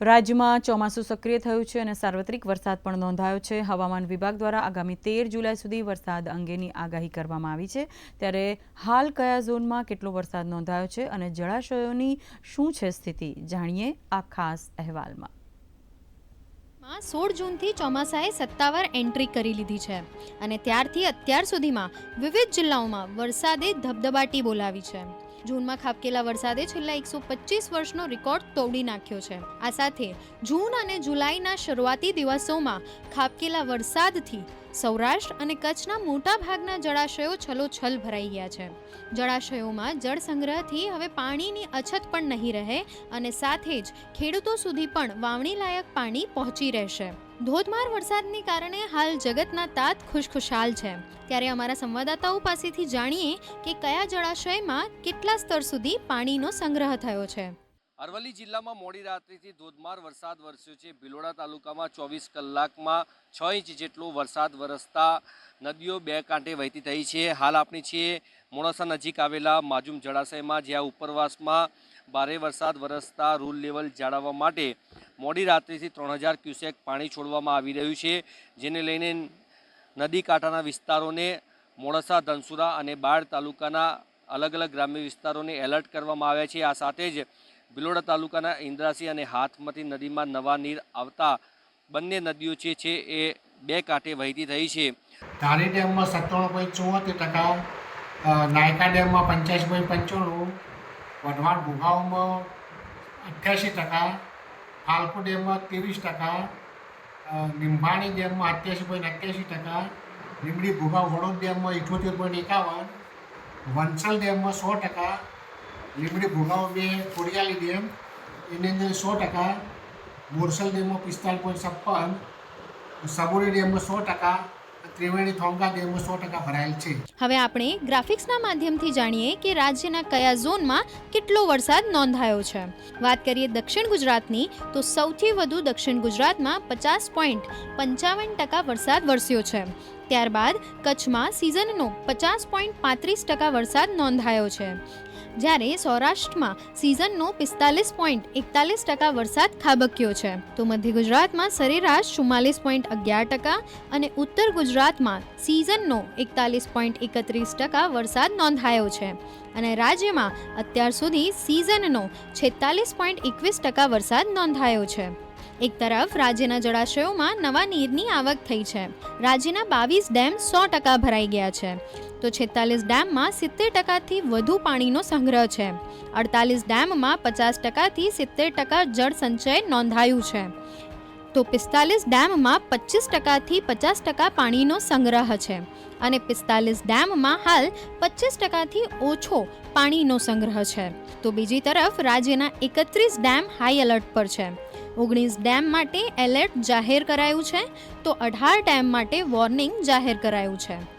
રાજ્યમાં ચોમાસું સક્રિય થયું છે અને સાર્વત્રિક વરસાદ પણ નોંધાયો છે. હવામાન વિભાગ દ્વારા આગામી તેર જુલાઈ સુધી વરસાદ અંગેની આગાહી કરવામાં આવી છે. ત્યારે હાલ કયા ઝોનમાં કેટલો વરસાદ નોંધાયો છે અને જળાશયોની શું છે સ્થિતિ, જાણીએ આ ખાસ અહેવાલમાં. સોળ જૂનથી ચોમાસાએ સત્તાવાર એન્ટ્રી કરી લીધી છે અને ત્યારથી અત્યાર સુધીમાં વિવિધ જિલ્લાઓમાં વરસાદે ધબધબાટી બોલાવી છે. જૂનમાં ખાબકેલા વરસાદે છેલ્લા એકસો પચીસ વર્ષનો રેકોર્ડ તોડી નાખ્યો છે. આ સાથે જૂન અને જુલાઈના શરૂઆતી દિવસોમાં ખાબકેલા વરસાદથી સૌરાષ્ટ્ર અને કચ્છના મોટા ભાગના જળાશયો છલોછલ ભરાઈ ગયા છે. જળાશયોમાં જળ સંગ્રહથી હવે પાણીની અછત પણ નહીં રહે અને સાથે જ ખેડૂતો સુધી પણ વાવણી લાયક પાણી પહોંચી રહેશે. ધોધમાર વરસાદને કારણે હાલ જગતના તાત ખુશખુશાલ છે. ત્યારે અમારા સંવાદદાતાઓ પાસેથી જાણીએ કે કયા જળાશયમાં કેટલા સ્તર સુધી પાણીનો સંગ્રહ થયો છે. અરવલ્લી જિલ્લામાં મોડી રાત્રિથી ધોધમાર વરસાદ વરસ્યો છે. ભિલોડા તાલુકામાં ચોવીસ કલાકમાં છ ઇંચ જેટલો વરસાદ વરસતા નદીઓ બે કાંઠે વહેતી થઈ છે. હાલ આપણી છીએ મોડાસા નજીક આવેલા માજુમ જળાશયમાં, જ્યાં ઉપરવાસમાં ભારે વરસાદ વરસતા રૂલ લેવલ જાળવવા માટે મોડી રાત્રિથી ત્રણ હજાર ક્યુસેક પાણી છોડવામાં આવી રહ્યું છે, જેને લઈને નદી કાંઠાના વિસ્તારોને મોડાસા, ધનસુરા અને બાળ તાલુકાના અલગ અલગ ગ્રામ્ય વિસ્તારોને એલર્ટ કરવામાં આવ્યા છે. આ સાથે જ ભિલોડા તાલુકાના ઇન્દ્રાસી અને હાથમતી નદીમાં નવા નીર આવતા બંને નદીઓ જે છે એ બે કાંઠે વહેતી થઈ છે. ધારી ડેમમાં સત્તાણું પોઈન્ટ ચુમ્મોતેર ટકા નાયકા ડેમમાં પંચ્યાસી પોઈન્ટ પંચાણું, વઢવાણ ભૂગાવમાં અઠ્યાસી ટકા ફાલ્ગુ ડેમમાં ત્રેવીસ ટકા નિંભાણી ડેમમાં અઠ્યાસી પોઈન્ટ અઠ્યાસી ટકા, લીંબડી ભૂગાવ વડોદ ડેમમાં ઇઠોતેર પોઈન્ટ એકાવન વંસલ ડેમમાં સો ટકા, લીંબડી ભૂગાવ બે, કોડિયાલી ડેમ, એની અંદર સો ટકા, મોરસલ ડેમમાં પિસ્તાલીસ પોઈન્ટ છપ્પન, સબોરી ડેમમાં સો ટકા ત્રિવેણી થોંગા ડેમો સો ટકા ભરાયેલ છે. હવે આપણે ગ્રાફિક્સના માધ્યમથી જાણીએ કે રાજ્યના કયા ઝોનમાં કેટલો વરસાદ નોંધાયો છે. વાત કરીએ દક્ષિણ ગુજરાતની, તો સૌથી વધુ દક્ષિણ ગુજરાતમાં પચાસ પોઈન્ટ પંચાવન ટકા વરસાદ વરસ્યો છે. ત્યારબાદ કચ્છમાં સિઝનનો પચાસ પોઈન્ટ પાંત્રીસ ટકા વરસાદ નોંધાયો છે. જ્યારે સૌરાષ્ટ્રમાં સિઝનનો પિસ્તાલીસ પોઈન્ટ એકતાલીસ ટકા વરસાદ ખાબક્યો છે. તો મધ્ય ગુજરાતમાં સરેરાશ ચુમ્માલીસ પોઈન્ટ અગિયાર ટકા અને ઉત્તર ગુજરાતમાં સિઝનનો એકતાલીસ પોઈન્ટ એકત્રીસ ટકા વરસાદ નોંધાયો છે. અને રાજ્યમાં અત્યાર સુધી સિઝનનો છેતાલીસ પોઈન્ટ એકવીસ ટકા વરસાદ નોંધાયો છે. એક તરફ રાજ્યના જળાશયોમાં નવા નીરની આવક થઈ છે. રાજ્યના બાવીસ ડેમ સો ટકા ભરાઈ ગયા છે. તો છેતાલીસ ડેમમાં સિત્તેર ટકાથી વધુ પાણીનો સંગ્રહ છે. અડતાલીસ ડેમમાં પચાસ ટકાથી સિત્તેર ટકા જળ સંચય નોંધાયું છે. તો પિસ્તાલીસ ડેમમાં પચીસ ટકાથી પચાસ ટકા પાણીનો સંગ્રહ છે અને પિસ્તાલીસ ડેમમાં હાલ પચીસ ટકાથી ઓછો પાણીનો સંગ્રહ છે. તો બીજી તરફ રાજ્યના એકત્રીસ ડેમ હાઈ એલર્ટ પર છે. ઓગણીસ ડેમ માટે એલર્ટ જાહેર કરાયું છે. તો અઢાર ડેમ માટે વોર્નિંગ જાહેર કરાયું છે.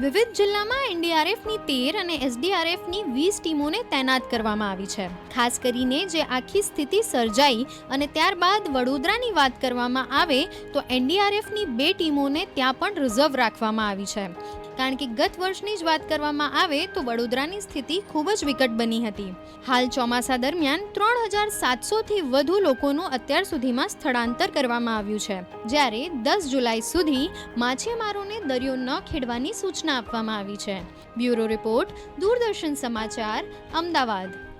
વિવિધ જિલ્લામાં એનડીઆરએફની તેર અને એસડીઆરએફની વીસ ટીમોને તૈનાત કરવામાં આવી છે. ખાસ કરીને જે આખી સ્થિતિ સર્જાઈ અને ત્યારબાદ વડોદરાની વાત કરવામાં આવે તો એનડીઆરએફની બે ટીમોને ત્યાં પણ રિઝર્વ રાખવામાં આવી છે. કારણ કે ગત વર્ષની જ વાત કરવામાં આવે તો વડોદરાની સ્થિતિ ખૂબ જ વિકટ બની હતી. હાલ ચોમાસા દરમિયાન ત્રણ હજાર સાતસોથી વધુ લોકોનું અત્યાર સુધીમાં સ્થળાંતર કરવામાં આવ્યું છે. જ્યારે દસ જુલાઈ સુધી માછીમારોને દરિયો ન ખેડવાની સૂચના આપવામાં આવી છે. બ્યુરો રિપોર્ટ, દૂરદર્શન સમાચાર, અમદાવાદ.